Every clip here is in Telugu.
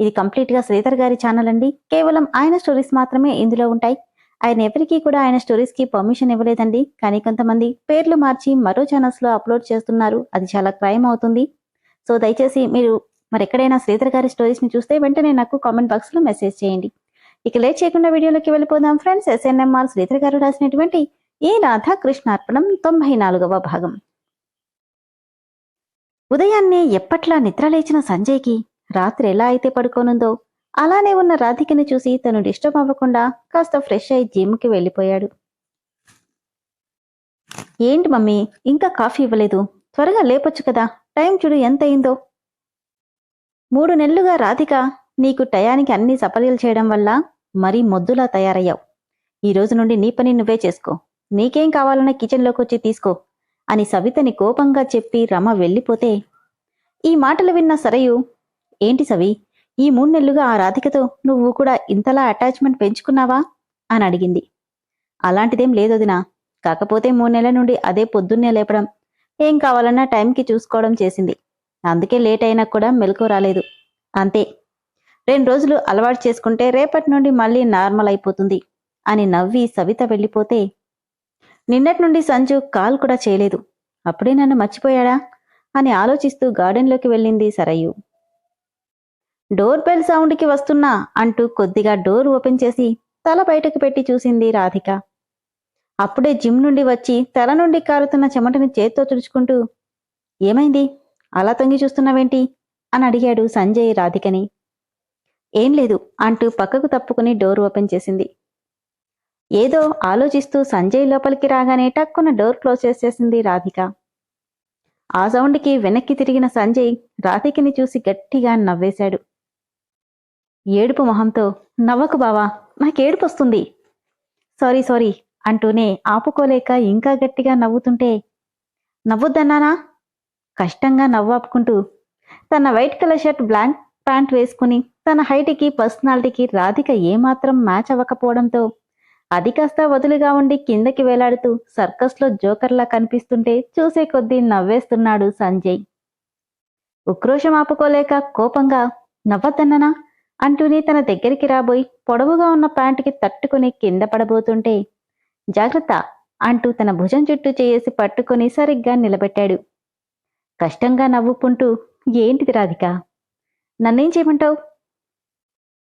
ఇది కంప్లీట్గా శ్రీధర్ గారి ఛానల్ అండి. కేవలం ఆయన స్టోరీస్ మాత్రమే ఇందులో ఉంటాయి. ఆయన ఎవరికీ కూడా ఆయన స్టోరీస్కి పర్మిషన్ ఇవ్వలేదండి. కానీ కొంతమంది పేర్లు మార్చి మరో ఛానల్స్లో అప్లోడ్ చేస్తున్నారు. అది చాలా క్రైమ్ అవుతుంది. సో దయచేసి మీరు మరి ఎక్కడైనా శ్రీధర్ గారి స్టోరీస్ని చూస్తే వెంటనే నాకు కామెంట్ బాక్స్లో మెసేజ్ చేయండి. ఇక లేట్ చేయకుండా వీడియోలోకి వెళ్ళిపోదాం ఫ్రెండ్స్ ఎస్ఎన్ఎంఆర్ శ్రీధర్ గారు రాసినటువంటి ఈ రాధా కృష్ణార్పణం తొంభై నాలుగవ భాగం. ఉదయాన్నే ఎప్పట్లా నిద్రలేచిన సంజయ్కి రాత్రి ఎలా అయితే పడుకోనుందో అలానే ఉన్న రాధికని చూసి తను డిస్టర్బ్ అవ్వకుండా కాస్త ఫ్రెష్ అయి జిమ్కి వెళ్ళిపోయాడు. ఏంటి మమ్మీ ఇంకా కాఫీ ఇవ్వలేదు. త్వరగా లేపొచ్చు కదా టైం చూడు ఎంత అయిందో మూడు నెలలుగా రాధిక నీకు టయానికి అన్ని సపర్యలు చేయడం వల్ల మరీ మొద్దులా తయారయ్యావు. ఈ రోజు నుండి నీ పని నువ్వే చేసుకో. నీకేం కావాలన్నా కిచెన్లోకి వచ్చి తీసుకో అని సవితని కోపంగా చెప్పి రమ వెళ్ళిపోతే ఈ మాటలు విన్న సరయు ఏంటి సవి? ఈ మూడు నెలలుగా ఆ రాధికతో నువ్వు కూడా ఇంతలా అటాచ్మెంట్ పెంచుకున్నావా? అని అడిగింది. అలాంటిదేం లేదొదినా కాకపోతే మూడు నెలల నుండి అదే పొద్దున్నే లేపడం ఏం కావాలన్నా టైంకి చూసుకోవడం చేసింది. అందుకే లేట్ అయినా కూడా మెలకు రాలేదు. అంతే. రెండు రోజులు అలవాటు చేసుకుంటే రేపటి నుండి మళ్ళీ నార్మల్ అయిపోతుంది అని నవ్వి సవిత వెళ్ళిపోతే నిన్నటి నుండి సంజు కాల్ కూడా చేయలేదు. అప్పుడే నన్ను మర్చిపోయాడా? అని ఆలోచిస్తూ గార్డెన్లోకి వెళ్ళింది సరయు. డోర్ బెల్ సౌండ్కి వస్తున్నా అంటూ కొద్దిగా డోర్ ఓపెన్ చేసి తల బయటకు పెట్టి చూసింది రాధిక. అప్పుడే జిమ్ నుండి వచ్చి తల నుండి కారుతున్న చెమటని చేత్తో తుడుచుకుంటూ ఏమైంది? అలా తొంగి చూస్తున్నావేంటి? అని అడిగాడు సంజయ్ రాధికని. ఏం లేదు అంటూ పక్కకు తప్పుకుని డోర్ ఓపెన్ చేసింది. ఏదో ఆలోచిస్తూ సంజయ్ లోపలికి రాగానే టక్కున డోర్ క్లోజ్ చేసేసింది రాధిక. ఆ సౌండ్కి వెనక్కి తిరిగిన సంజయ్ రాధికని చూసి గట్టిగా నవ్వేశాడు. ఏడుపు మొహంతో నవ్వకు బావా నాకేడుపు వస్తుంది సారీ సారీ అంటూనే ఆపుకోలేక ఇంకా గట్టిగా నవ్వుతుంటే నవ్వొద్దన్నానా? కష్టంగా నవ్వాపుకుంటూ తన white colour shirt blank pant వేసుకుని తన హైట్కి పర్సనాలిటీకి రాధిక ఏమాత్రం మ్యాచ్ అవ్వకపోవడంతో అది కాస్త వదులుగా ఉండి కిందకి వేలాడుతూ సర్కస్లో జోకర్లా కనిపిస్తుంటే చూసే కొద్దీ నవ్వేస్తున్నాడు సంజయ్. ఉక్రోషం ఆపుకోలేక కోపంగా నవ్వద్దన్ననా? అంటూనే తన దగ్గరికి రాబోయి పొడవుగా ఉన్న ప్యాంటుకి తట్టుకుని కింద పడబోతుంటే జాగ్రత్త అంటూ తన భుజం చుట్టూ చేసి పట్టుకుని సరిగ్గా నిలబెట్టాడు. కష్టంగా నవ్వుకుంటూ ఏంటిది రాధిక? నన్నేం చేయమంటావు?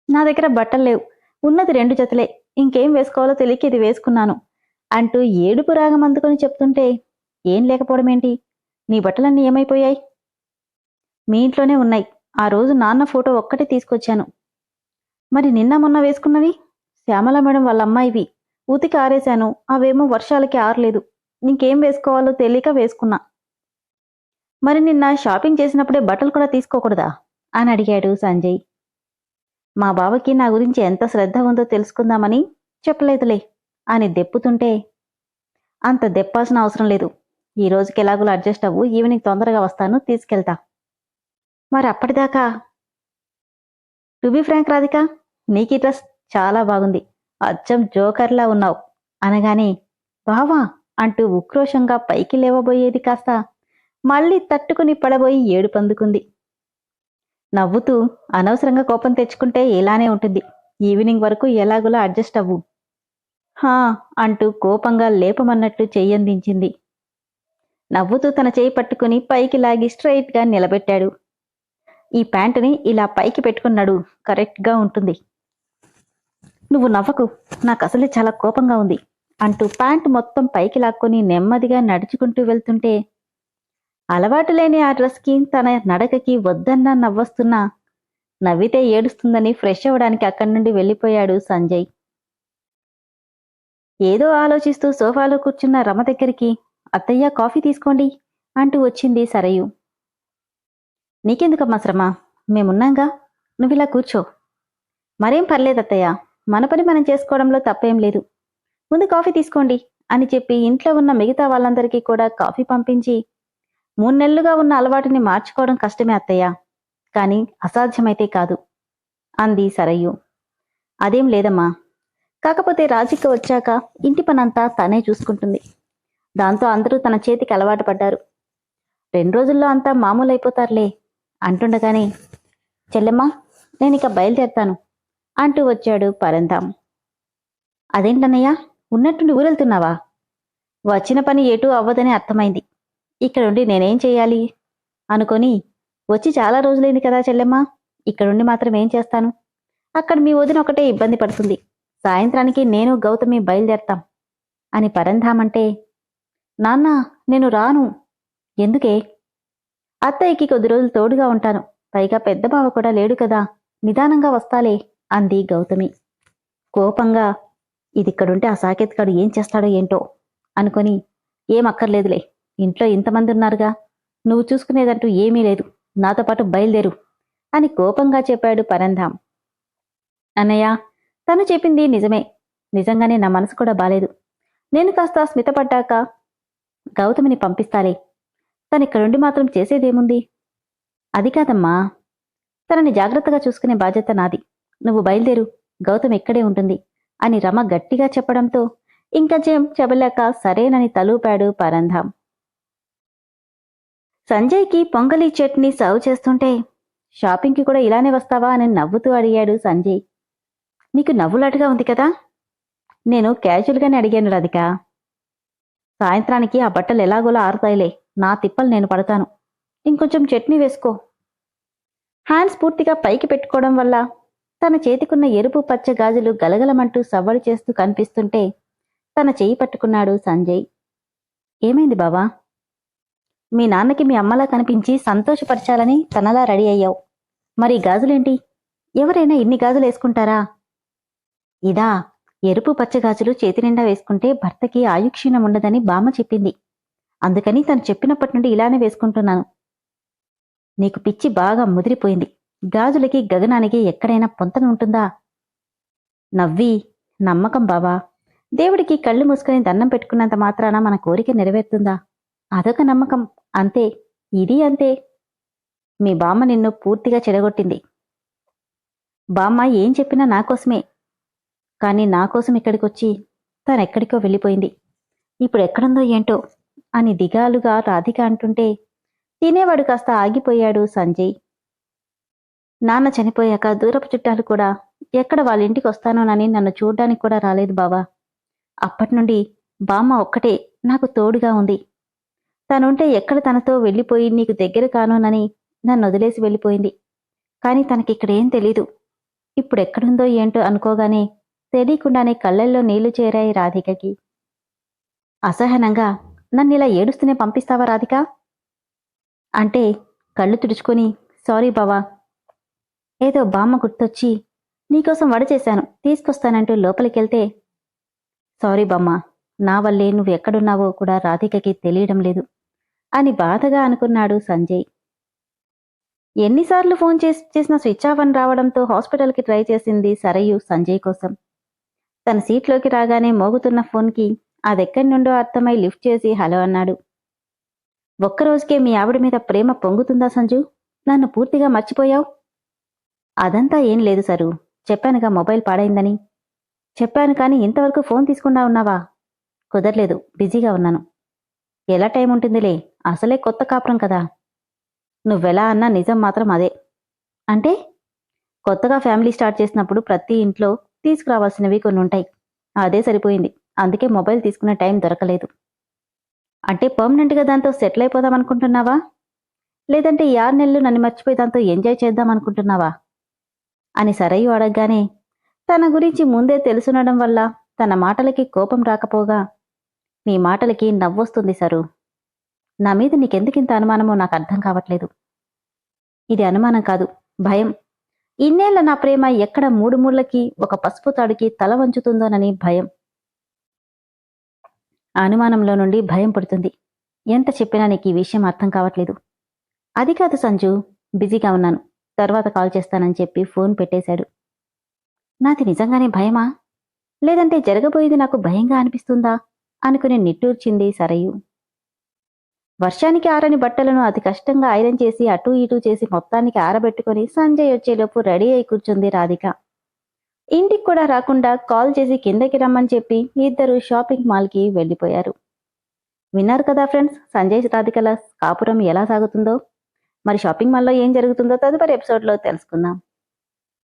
నా దగ్గర బట్టలు లేవు. ఉన్నది రెండు జతలే. ఇంకేం వేసుకోవాలో తెలియక ఇది వేసుకున్నాను అంటూ ఏడుపు రాగం అందుకొని చెప్తుంటే ఏం లేకపోవడం ఏంటి? నీ బట్టలన్నీ ఏమైపోయాయి? మీ ఇంట్లోనే ఉన్నాయి. ఆ రోజు నాన్న ఫోటో ఒక్కటే తీసుకొచ్చాను. మరి నిన్న మొన్న వేసుకున్నవి? శ్యామల మేడం వాళ్ళ అమ్మాయివి ఉతికి ఆరేశాను. అవేమో వర్షాలకి ఆరలేదు. ఇంకేం వేసుకోవాలో తెలియక వేసుకున్నా. మరి నిన్న షాపింగ్ చేసినప్పుడే బట్టలు కూడా తీసుకోకూడదా? అని అడిగాడు సంజయ్. మా బావకి నా గురించి ఎంత శ్రద్ధ ఉందో తెలుసుకుందామని చెప్పలేదులే అని దెప్పుతుంటే అంత దెప్పాల్సిన అవసరం లేదు. ఈ రోజుకి ఎలాగోలా అడ్జస్ట్ అవ్వు. ఈవినింగ్ తొందరగా వస్తాను. తీసుకెళ్తా. మరి అప్పటిదాకా? To be frank Radhika? నీకు డ్రెస్ చాలా బాగుంది. అచ్చం జోకర్లా ఉన్నావు. అనగానే బావా అంటూ ఉక్రోషంగా పైకి లేవబోయేది కాస్త మళ్ళీ తట్టుకుని పడబోయి ఏడు పందుకుంది నవ్వుతూ అనవసరంగా కోపం తెచ్చుకుంటే ఇలానే ఉంటుంది. ఈవినింగ్ వరకు ఎలాగోలా అడ్జస్ట్ అవ్వు. హా అంటూ కోపంగా లేపమన్నట్టు చెయ్యందించింది. నవ్వుతూ తన చేయి పట్టుకుని పైకి లాగి స్ట్రైట్గా నిలబెట్టాడు. ఈ ప్యాంటుని ఇలా పైకి పెట్టుకున్నాడు కరెక్ట్గా ఉంటుంది. నువ్వు నవ్వకు. నాకు అసలే చాలా కోపంగా ఉంది. అంటూ ప్యాంట్ మొత్తం పైకి లాక్కొని నెమ్మదిగా నడుచుకుంటూ వెళ్తుంటే అలవాటు లేని ఆ డ్రెస్కి తన నడకకి వద్దన్నా నవ్వొస్తున్నా నవ్వితే ఏడుస్తుందని ఫ్రెష్ అవ్వడానికి అక్కడి నుండి వెళ్ళిపోయాడు సంజయ్. ఏదో ఆలోచిస్తూ సోఫాలో కూర్చున్న రమ దగ్గరికి అత్తయ్య కాఫీ తీసుకోండి అంటూ వచ్చింది సరయు. నీకెందుకమ్మా శ్రమ? మేమున్నాంగా. నువ్విలా కూర్చో. మరేం పర్లేదు అత్తయ్య మన పని మనం చేసుకోవడంలో తప్పేం లేదు. ముందు కాఫీ తీసుకోండి అని చెప్పి ఇంట్లో ఉన్న మిగతా వాళ్ళందరికీ కూడా కాఫీ పంపించి మూడు నెలలుగా ఉన్న అలవాటుని మార్చుకోవడం కష్టమే అత్తయ్య. కానీ అసాధ్యమైతే కాదు. అంది సరయ్యు. అదేం లేదమ్మా. కాకపోతే రాజిక వచ్చాక ఇంటి పనంతా తనే చూసుకుంటుంది. దాంతో అందరూ తన చేతికి అలవాటు పడ్డారు. రెండు రోజుల్లో అంతా మామూలు అయిపోతారులే అంటుండగానే చెల్లెమ్మా నేను ఇక బయలుదేరతాను. అంటూ వచ్చాడు పరంధాం అదేంటన్నయ్య? ఉన్నట్టుండి ఊరెళ్తున్నావా? వచ్చిన పని ఎటూ అవ్వదని అర్థమైంది. ఇక్కడుండి నేనేం చేయాలి? అనుకొని వచ్చి చాలా రోజులైంది కదా చెల్లెమ్మా. ఇక్కడుండి మాత్రం ఏం చేస్తాను? అక్కడ మీ వదిన ఒకటే ఇబ్బంది పడుతుంది. సాయంత్రానికి నేను గౌతమి బయలుదేరతాం అని పరంధామంటే నాన్న నేను రాను. ఎందుకే? అత్తయ్యకి కొద్ది రోజులు తోడుగా ఉంటాను. పైగా పెద్ద బావ కూడా లేడు కదా. నిదానంగా వస్తాలే. అంది గౌతమి. కోపంగా ఇది ఇక్కడుంటే ఆ సాకేత్గాడు ఏం చేస్తాడో ఏంటో? అనుకొని ఏం అక్కర్లేదులే ఇంట్లో ఇంతమంది ఉన్నారుగా నువ్వు చూసుకునేదంటూ ఏమీ లేదు నాతో పాటు బయలుదేరు అని కోపంగా చెప్పాడు పరంధాం అన్నయ్య తను చెప్పింది నిజమే నిజంగానే నా మనసు కూడా బాలేదు. నేను కాస్త స్మితపడ్డాక గౌతమిని పంపిస్తాలే తనిక్కడుండి మాత్రం చేసేదేముంది? అది కాదమ్మా తనని జాగ్రత్తగా చూసుకునే బాధ్యత నాది. నువ్వు బయలుదేరు గౌతమ్ ఇక్కడే ఉంటుంది అని రమ గట్టిగా చెప్పడంతో ఇంకా చేం చెబలేక సరేనని తలూపాడు పరంధాం సంజయ్కి పొంగలి చట్నీ సర్వ్ చేస్తుంటే షాపింగ్కి కూడా ఇలానే వస్తావా? అని నవ్వుతూ అడిగాడు సంజయ్. నీకు నవ్వులాటుగా ఉంది కదా? నేను క్యాజువల్గానే అడిగాను రాధిక. సాయంత్రానికి ఆ బట్టలు ఎలాగోలా ఆరుతాయిలే నా తిప్పలు నేను పడతాను. ఇంకొంచెం చట్నీ వేసుకో. హ్యాండ్స్ పూర్తిగా పైకి పెట్టుకోవడం వల్ల తన చేతికున్న ఎరుపు పచ్చ గాజులు గలగలమంటూ సవ్వడి చేస్తూ కనిపిస్తుంటే తన చేయి పట్టుకున్నాడు సంజయ్. ఏమైంది బావా? మీ నాన్నకి మీ అమ్మలా కనిపించి సంతోషపరచాలని తనలా రెడీ అయ్యావు. మరి గాజులేంటి? ఎవరైనా ఇన్ని గాజులు వేసుకుంటారా? ఇదా ఎరుపు పచ్చ గాజులు చేతి నిండా వేసుకుంటే భర్తకి ఆయుక్షీణం ఉండదని బామ్మ చెప్పింది. అందుకని తను చెప్పినప్పటి నుండి ఇలానే వేసుకుంటున్నాను. నీకు పిచ్చి బాగా ముదిరిపోయింది. గాజులకి గగనానికి ఎక్కడైనా పొంతన ఉంటుందా? నవ్వి నమ్మకం బావా. దేవుడికి కళ్ళు మూసుకొని దండం పెట్టుకున్నంత మాత్రాన మన కోరిక నెరవేరుతుందా? అదొక నమ్మకం. అంతే. ఇది అంతే. మీ బామ్మ నిన్ను పూర్తిగా చెడగొట్టింది. బామ్మ ఏం చెప్పినా నా కోసమే. కానీ నాకోసం ఇక్కడికొచ్చి తనెక్కడికో వెళ్ళిపోయింది. ఇప్పుడు ఎక్కడుందో ఏంటో అని దిగాలుగా రాధిక అంటుంటే తినేవాడు కాస్త ఆగిపోయాడు సంజయ్. నాన్న చనిపోయాక దూరపు చుట్టాలు కూడా ఎక్కడ వాళ్ళ ఇంటికి వస్తానోనని నన్ను చూడ్డానికి కూడా రాలేదు బావా. అప్పటి నుండి బామ్మ ఒక్కటే నాకు తోడుగా ఉంది. తనుంటే ఎక్కడ తనతో వెళ్ళిపోయి నీకు దగ్గర కానోనని నన్ను వదిలేసి వెళ్ళిపోయింది. కానీ తనకిక్కడేం తెలీదు. ఇప్పుడు ఎక్కడుందో ఏంటో అనుకోగానే తెలియకుండానే కళ్ళల్లో నీళ్ళు చేరాయి రాధికకి. అసహనంగా నన్ను ఇలా ఏడుస్తూనే పంపిస్తావా రాధిక? అంటే కళ్ళు తుడుచుకొని సారీ బావా ఏదో బామ్మ గుర్తొచ్చి నీకోసం వడ చేశాను తీసుకొస్తానంటూ లోపలికెళ్తే సారీ బామ్మ నా వల్లే నువ్వు ఎక్కడున్నావో కూడా రాధికకి తెలియడం లేదు అని బాధగా అనుకున్నాడు సంజయ్. ఎన్నిసార్లు ఫోన్ చేసి చేసిన స్విచ్ ఆఫ్ అని రావడంతో హాస్పిటల్కి ట్రై చేసింది సరయు సంజయ్ కోసం. తన సీట్లోకి రాగానే మోగుతున్న ఫోన్కి అదెక్కడి నుండో అర్థమై లిఫ్ట్ చేసి హలో అన్నాడు. ఒక్కరోజుకే మీ ఆవిడ మీద ప్రేమ పొంగుతుందా సంజు? నన్ను పూర్తిగా మర్చిపోయావు? అదంతా ఏం లేదు సరు. చెప్పానుగా మొబైల్ పాడైందని. చెప్పాను కానీ ఇంతవరకు ఫోన్ తీసుకుండా ఉన్నావా? కుదరలేదు బిజీగా ఉన్నాను. ఎలా టైం ఉంటుందిలే? అసలే కొత్త కాపురం కదా. నువ్వెలా అన్నా నిజం మాత్రం అదే. అంటే? కొత్తగా ఫ్యామిలీ స్టార్ట్ చేసినప్పుడు ప్రతి ఇంట్లో తీసుకురావాల్సినవి కొన్ని ఉంటాయి. అదే సరిపోయింది. అందుకే మొబైల్ తీసుకునే టైం దొరకలేదు. అంటే పర్మనెంట్గా దాంతో సెటిల్ అయిపోదాం అనుకుంటున్నావా లేదంటే ఈ ఆరు నెలలు నన్ను మర్చిపోయి దాంతో ఎంజాయ్ చేద్దాం అనుకుంటున్నావా అని సరయ్యు అడగగానే తన గురించి ముందే తెలుసునడం వల్ల తన మాటలకి కోపం రాకపోగా నీ మాటలకి నవ్వొస్తుంది సరు. నా మీద నీకెందుకింత అనుమానమో నాకు అర్థం కావట్లేదు. ఇది అనుమానం కాదు భయం. ఇన్నేళ్ళ నా ప్రేమ ఎక్కడ మూడు మూళ్ళకి ఒక పసుపు తాడుకి తల వంచుతుందోనని భయం. ఆ అనుమానంలో నుండి భయం పుడుతుంది. ఎంత చెప్పినా నీకు ఈ విషయం అర్థం కావట్లేదు. అది కాదు సంజు బిజీగా ఉన్నాను. తర్వాత కాల్ చేస్తానని చెప్పి ఫోన్ పెట్టేశాడు. నాది నిజంగానే భయమా? లేదంటే జరగబోయేది నాకు భయంగా అనిపిస్తుందా? అనుకుని నిట్టూర్చింది సరయు. వర్షానికి ఆరని బట్టలను అతి కష్టంగా ఐరన్ చేసి అటూ ఇటూ చేసి మొత్తానికి ఆరబెట్టుకుని సంజయ్ వచ్చేలోపు రెడీ అయి కూర్చుంది రాధిక. ఇంటికి కూడా రాకుండా కాల్ చేసి కిందకి రమ్మని చెప్పి ఇద్దరు షాపింగ్ మాల్కి వెళ్ళిపోయారు. విన్నారు కదా ఫ్రెండ్స్ సంజయ్ రాధికల కాపురం ఎలా సాగుతుందో? మరి షాపింగ్ మాల్లో ఏం జరుగుతుందో తదుపరి ఎపిసోడ్లో తెలుసుకుందాం.